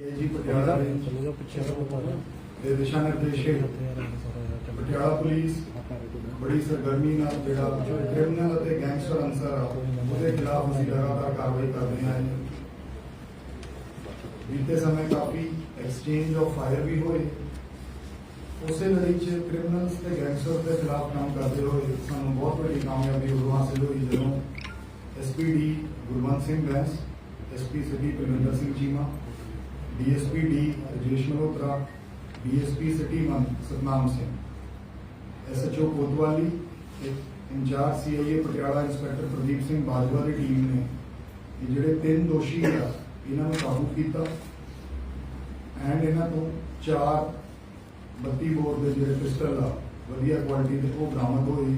ਜੀ ਪਟਿਆਲਾ ਦੇ ਦਿਸ਼ਾ ਨਿਰਦੇਸ਼ ਪਟਿਆਲਾ ਪੁਲਿਸ ਬੜੀ ਸਰਗਰਮੀ ਨਾਲ ਜਿਹੜਾ ਕ੍ਰਿਮੀਨਲ ਅਤੇ ਗੈਂਗਸਟਰ ਅਨਸਰ ਆ ਉਹਦੇ ਖਿਲਾਫ ਅਸੀਂ ਲਗਾਤਾਰ ਕਾਰਵਾਈ ਕਰ ਰਹੇ ਹਾਂ ਬੀਤੇ ਸਮੇਂ ਕਾਫੀ ਐਕਸਚੇਂਜ ਆਫ ਫਾਇਰ ਵੀ ਹੋਏ। ਉਸੇ ਲੜੀ ਚ ਕ੍ਰਿਮੀਨਲਸ ਤੇ ਗੈਂਗਸਟਰ ਦੇ ਖਿਲਾਫ ਕੰਮ ਕਰਦੇ ਹੋਏ ਸਾਨੂੰ ਬਹੁਤ ਵੱਡੀ ਕਾਮਯਾਬੀ ਉਦੋਂ ਹਾਸਿਲ ਹੋਈ ਜਦੋਂ SPD Gurwant Singh Bains SP city Parminder Singh Cheema DSP D Rajesh Malhotra, DSP city one Satnam Singh, SHO Kotwali incharge CIA Patiala inspector Pradeep Singh Bajwa ਦੀ ਟੀਮ ਨੇ ਇਹ ਜਿਹੜੇ ਤਿੰਨ ਦੋਸ਼ੀ ਆ, ਇਹਨਾਂ ਨੂੰ ਕਾਬੂ ਕੀਤਾ ਐਂਡ ਇਹਨਾਂ ਤੋਂ ਚਾਰ 32 ਬੋਰ ਦੇ ਜਿਹੜੇ ਪਿਸਟਲ ਆ, ਵਧੀਆ ਕੁਆਲਿਟੀ ਦੇ, ਉਹ ਬਰਾਮਦ ਹੋਏ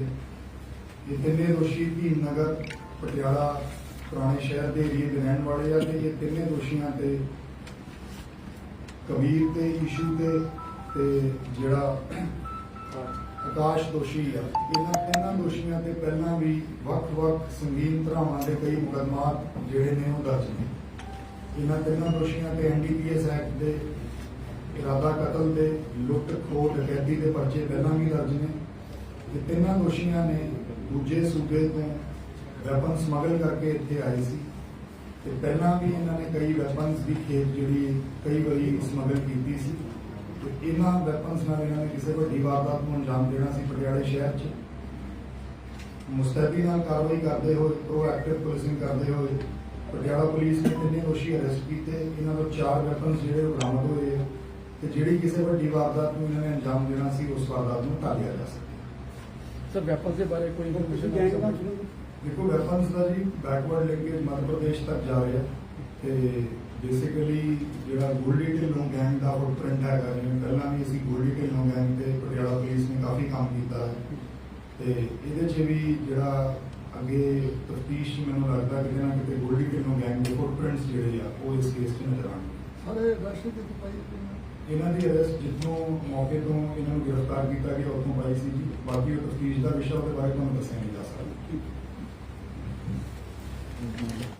ਇਹ ਤਿੰਨੇ ਦੋਸ਼ੀ ਭੀਮਨਗਰ ਪਟਿਆਲਾ, ਪੁਰਾਣੇ ਸ਼ਹਿਰ ਦੇ ਏਰੀਏ ਦੇ ਰਹਿਣ ਵਾਲੇ ਆ ਤੇ ਇਹ ਤਿੰਨੇ ਦੋਸ਼ੀਆਂ ਤੇ ਕਬੀਰ ਤੇ ਇਸ਼ੂ ਤੇ ਤੇ ਜਿਹੜਾ ਆਕਾਸ਼ ਦੋਸ਼ੀ ਆ, ਇਹਨਾਂ ਤਿੰਨਾਂ ਦੋਸ਼ੀਆਂ ਤੇ ਪਹਿਲਾਂ ਵੀ ਵੱਖ-ਵੱਖ ਸੰਗੀਨ ਧਰਾਵਾਂ ਦੇ ਕਈ ਮੁਕੱਦਮਾਤ ਜਿਹੜੇ ਨੇ ਉਹ ਦਰਜ ਨੇ। ਇਹਨਾਂ ਤਿੰਨਾਂ ਦੋਸ਼ੀਆਂ ਤੇ ਐਨਡੀਪੀਐਸ ਐਕਟ ਦੇ ਇਰਾਦਾ ਕਤਲ ਦੇ ਲੁੱਟ ਖੋਹ ਡਕੈਤੀ ਦੇ ਪਰਚੇ ਪਹਿਲਾਂ ਵੀ ਦਰਜ ਨੇ। ਤੇ ਤਿੰਨਾਂ ਦੋਸ਼ੀਆਂ ਨੇ ਦੂਜੇ ਸੂਬੇ ਤੋਂ ਵੈਪਨ ਸਮਗਲ ਕਰਕੇ ਇੱਥੇ ਆਏ ਸੀ। ਤੇ ਪਹਿਲਾਂ ਵੀ ਇਹਨਾਂ ਨੇ ਕਈ ਵੈਪਨਸ ਦੀ ਖੇਪ ਜਿਹੜੀ ਕਈ ਵਾਰੀ ਸਮਗਲ ਕੀਤੀ ਸੀ। ਤੇ ਇਹਨਾਂ ਵੈਪਨਸ ਨਾਲ ਇਹਨਾਂ ਨੇ ਕਿਸੇ ਵੱਡੀ ਵਾਰਦਾਤ ਨੂੰ ਅੰਜਾਮ ਦੇਣਾ ਸੀ ਪਟਿਆਲੇ ਸ਼ਹਿਰ 'ਚ। ਮੁਸਤੈਦੀ ਨਾਲ ਕਾਰਵਾਈ ਕਰਦੇ ਹੋਏ ਪ੍ਰੋਐਕਟਿਵ ਪੁਲਿਸਿੰਗ ਕਰਦੇ ਹੋਏ ਪਟਿਆਲਾ ਪੁਲਿਸ ਨੇ ਤਿੰਨੇ ਦੋਸ਼ੀ ਅਰੈਸਟ ਕੀਤੇ। ਇਹਨਾਂ ਤੋਂ ਚਾਰ ਵੈਪਨਸ ਜਿਹੜੇ ਬਰਾਮਦ ਹੋਏ ਆ। ਤੇ ਜਿਹੜੀ ਕਿਸੇ ਵੱਡੀ ਵਾਰਦਾਤ ਨੂੰ ਇਹਨਾਂ ਨੇ ਅੰਜਾਮ ਦੇਣਾ ਸੀ ਉਸ ਵਾਰਦਾਤ ਨੂੰ ਟਾਲਿਆ ਜਾ ਸਕੇ ਸਰ ਵੈਪਨਸ ਦੇ ਬਾਰੇ ਕੋਈ ਇਨਫੋਰਮੇਸ਼ਨ ਦੇਖੋ ਵੈਪਨਸ ਦਾ ਜੀ ਬੈਕਵਰਡ ਲਿੰਕੇਜ ਮੱਧ ਪ੍ਰਦੇਸ਼ ਤੱਕ ਜਾ ਰਿਹਾ ਤੇ ਬੇਸਿਕਲੀ ਜਿਹੜਾ ਗੋਲਡੀ ਢਿੱਲੋਂ ਗੈਂਗ ਦਾ ਫੁੱਟਪ੍ਰਿੰਟ ਹੈਗਾ ਜਿਵੇਂ ਪਹਿਲਾਂ ਵੀ ਅਸੀਂ ਗੋਲਡੀ ਢਿੱਲੋਂ ਗੈਂਗ ਤੇ ਪਟਿਆਲਾ ਪੁਲਿਸ ਨੇ ਕਾਫੀ ਕੰਮ ਕੀਤਾ ਹੈ ਤੇ ਇਹਦੇ 'ਚ ਵੀ ਜਿਹੜਾ ਅੱਗੇ ਤਫਤੀਸ਼ ਮੈਨੂੰ ਲੱਗਦਾ ਕਿ ਨਾ ਕਿਤੇ ਗੋਲਡੀ ਢਿੱਲੋਂ ਗੈਂਗ ਦੇ ਫੁੱਟਪ੍ਰਿੰਟਸ ਜਿਹੜੇ ਆ ਉਹ ਇਸ ਕੇਸ 'ਚ ਨਜ਼ਰ ਆਉਣਗੇ। ਸਾਰੇ ਰਸ਼ ਦੇ ਪਾਈ ਇਹਨਾਂ ਦੀ ਅਰੈਸਟ ਜਿੱਥੋਂ ਮੌਕੇ ਤੋਂ ਇਹਨਾਂ ਨੂੰ ਗ੍ਰਿਫਤਾਰ ਕੀਤਾ ਗਿਆ ਉੱਥੋਂ ਪਾਈ ਸੀ ਜੀ। ਬਾਕੀ ਉਹ ਤਫਤੀਸ਼ ਦਾ ਵਿਸ਼ਾ ਉਹਦੇ ਬਾਰੇ ਤੁਹਾਨੂੰ ਦੱਸਿਆ ਨਹੀਂ ਜਾ ਸਕਦਾ। Mm-hmm.